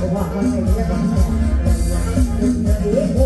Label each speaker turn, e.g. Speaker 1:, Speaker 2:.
Speaker 1: บอกว่ามันไม่ได้